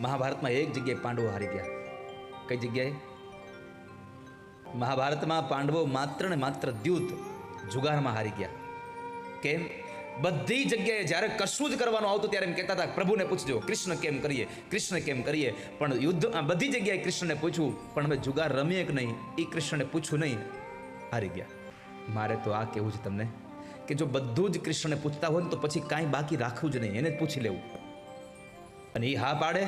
મહાભારતમાં એક જગ્યાએ પાંડવો હારી ગયા. કઈ જગ્યાએ? મહાભારતમાં પાંડવો માત્ર ને માત્ર દ્યુત જુગારમાં હારી ગયા. કેમ? બધી જગ્યાએ જ્યારે કશું જ કરવાનું આવતું ત્યારે એમ કહેતા હતા, પ્રભુને પૂછજો, કૃષ્ણ કેમ કરીએ? કૃષ્ણ કેમ કરીએ? પણ યુદ્ધ બધી જગ્યાએ કૃષ્ણને પૂછ્યું પણ અમે જુગાર રમીએ કે નહીં? એ કૃષ્ણને પૂછ્યું નહીં. હારી ગયા. મારે તો આ કહેવું છે તમને કે જો બધું જ કૃષ્ણને પૂછતા હોય ને તો પછી કાંઈ બાકી રાખવું જ નહીં, એને પૂછી લેવું. અને એ હા પાડે?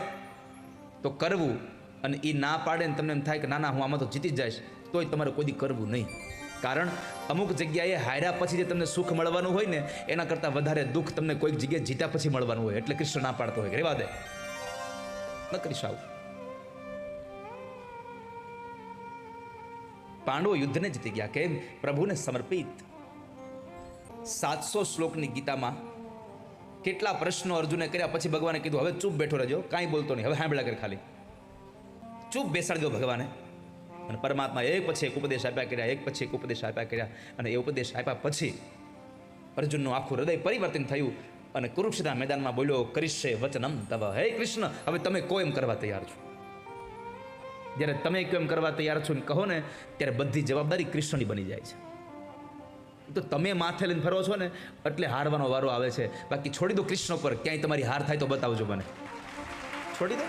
તો કરવું. અને એ ના પાડે ને તમને એમ થાય કે ના ના, હું આમાં તો જીતી જ જઈશ. તોય તમારે કોઈ દી કરવું નહીં. કારણ અમુક જગ્યાએ હાર્યા પછી જે તમને સુખ મળવાનું હોય ને, એના કરતાં વધારે દુઃખ તમને કોઈક જગ્યાએ જીત્યા પછી મળવાનું હોય. એટલે કૃષ્ણ ના પાડતો હોય. રેવા દે. ન કરીશ આવું. પાંડવો યુદ્ધને જીતી ગયા. કેમ? પ્રભુને સમર્પિત. સાતસો શ્લોકની ગીતામાં કેટલા પ્રશ્નો અર્જુને કર્યા પછી ભગવાને કીધું, હવે ચૂપ બેઠો રહેજો, કાંઈ બોલતો નહીં, હવે સાંભળ્યા કર ખાલી. ચૂપ બેસાડી દો ભગવાને. અને પરમાત્મા એક પછી એક ઉપદેશ આપ્યા કર્યા, એક પછી એક ઉપદેશ આપ્યા કર્યા, અને એ ઉપદેશ આપ્યા પછી અર્જુનનું આખું હૃદય પરિવર્તન થયું અને કુરુક્ષેત્ર મેદાનમાં બોલ્યો, કરીશે વચનમ તવ. હે કૃષ્ણ, હવે તમે કો એમ કરવા તૈયાર છો? જ્યારે તમે કેમ કરવા તૈયાર છો એમ કહો ને, ત્યારે બધી જવાબદારી કૃષ્ણની બની જાય છે. તો તમે માથે લઈને ફરો છો ને, એટલે હારવાનો વારો આવે છે. બાકી છોડી દો કૃષ્ણ પર ક્યાંય તમારી હાર થાય તો બતાવજો મને. છોડી દો.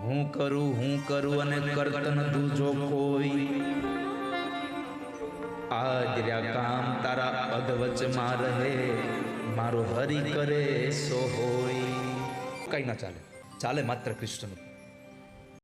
હું કરું હું કરું અને કરતન દૂજો કોઈ. આજ રહ્યા કામ તારા અધવચમાં રહે, મારો હરી કરે સો હોય. કઈ ના ચાલે. ચાલે માત્ર કૃષ્ણનું.